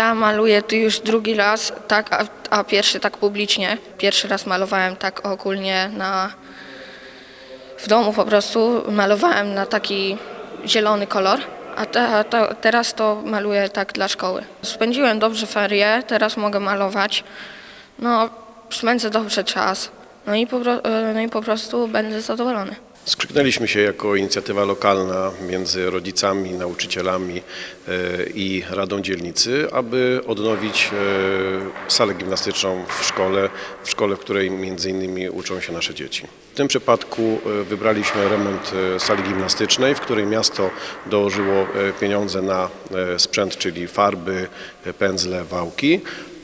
Ja maluję tu już drugi raz, tak, a, a pierwszy tak publicznie. Pierwszy raz malowałem tak ogólnie na w domu po prostu malowałem na taki zielony kolor, a, te, a to, teraz to maluję tak dla szkoły. Spędziłem dobrze ferie, teraz mogę malować. No, spędzę dobrze czas. No i po, e, no i po prostu będę zadowolony. Skrzyknęliśmy się jako inicjatywa lokalna między rodzicami, nauczycielami e, i Radą Dzielnicy, aby odnowić e, salę gimnastyczną w szkole, w szkole, w której między innymi uczą się nasze dzieci. W tym przypadku e, wybraliśmy remont sali gimnastycznej, w której miasto dołożyło pieniądze na sprzęt, czyli farby, pędzle, wałki,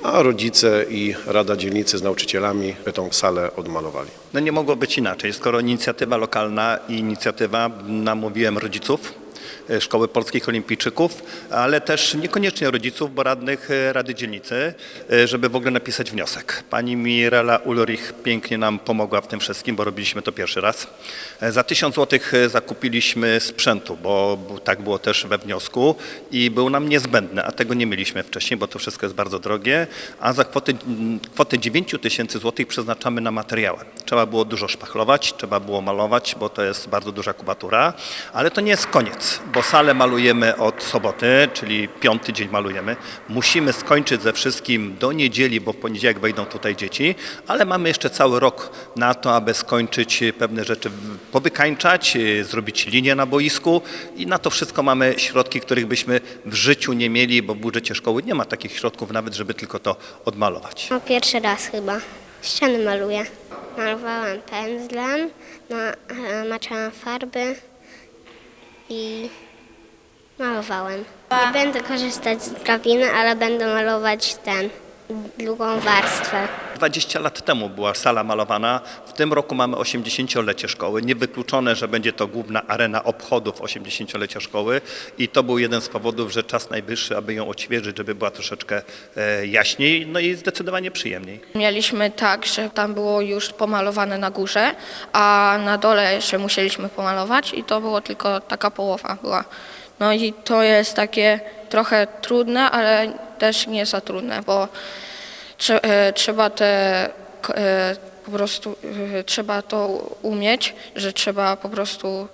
a rodzice i Rada Dzielnicy z nauczycielami tą salę odmalowali. No nie mogło być inaczej, skoro inicjatywa lokalna i inicjatywa, namówiłem rodziców Szkoły Polskich Olimpijczyków, ale też niekoniecznie rodziców, bo radnych e, Rady Dzielnicy, e, żeby w ogóle napisać wniosek. Pani Mirela Ulrich pięknie nam pomogła w tym wszystkim, bo robiliśmy to pierwszy raz. E, Za 1000 zł zakupiliśmy sprzętu, bo tak było też we wniosku i był nam niezbędny, a tego nie mieliśmy wcześniej, bo to wszystko jest bardzo drogie, a za kwotę, kwotę 9 tysięcy złotych przeznaczamy na materiały. Trzeba było dużo szpachlować, trzeba było malować, bo to jest bardzo duża kubatura, ale to nie jest koniec, bo salę malujemy od soboty, czyli piąty dzień malujemy. Musimy skończyć ze wszystkim do niedzieli, bo w poniedziałek wejdą tutaj dzieci, ale mamy jeszcze cały rok na to, aby skończyć pewne rzeczy, powykańczać, zrobić linię na boisku i na to wszystko mamy środki, których byśmy w życiu nie mieli, bo w budżecie szkoły nie ma takich środków nawet, żeby tylko to odmalować. No pierwszy raz chyba. Ściany maluję. Malowałam pędzlem, e, maczałam farby i malowałem. Nie będę korzystać z drabiny, ale będę malować ten, drugą warstwę. 20 lat temu była sala malowana. W tym roku mamy 80-lecie szkoły. Niewykluczone, że będzie to główna arena obchodów 80-lecia szkoły i to był jeden z powodów, że czas najwyższy, aby ją odświeżyć, żeby była troszeczkę e, jaśniej, no i zdecydowanie przyjemniej. Mieliśmy tak, że tam było już pomalowane na górze, a na dole jeszcze musieliśmy pomalować i to było tylko taka połowa była. No i to jest takie trochę trudne, ale też nie za trudne, bo e, trzeba te e, po prostu e, trzeba to umieć, że trzeba po prostu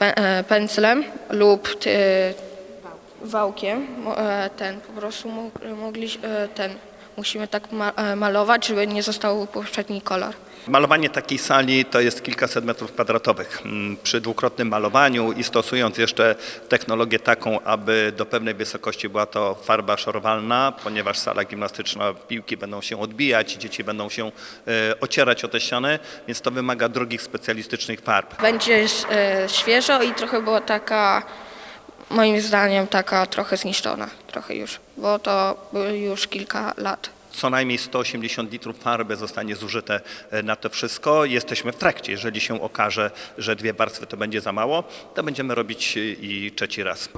pę- pędzlem lub wałkiem ten po prostu mo- mogli ten musimy tak ma- e, malować, żeby nie został poprzedni kolor. Malowanie takiej sali to jest kilkaset metrów kwadratowych. Mm, Przy dwukrotnym malowaniu i stosując jeszcze technologię taką, aby do pewnej wysokości była to farba szorowalna, ponieważ sala gimnastyczna, piłki będą się odbijać, dzieci będą się e, ocierać o te ściany, więc to wymaga drogich specjalistycznych farb. Będzie e, świeżo i trochę była taka moim zdaniem taka trochę zniszczona, trochę już, bo to było już kilka lat. Co najmniej 180 litrów farby zostanie zużyte e, na to wszystko. Jesteśmy w trakcie. Jeżeli się okaże, że dwie warstwy to będzie za mało, to będziemy robić e, i trzeci raz.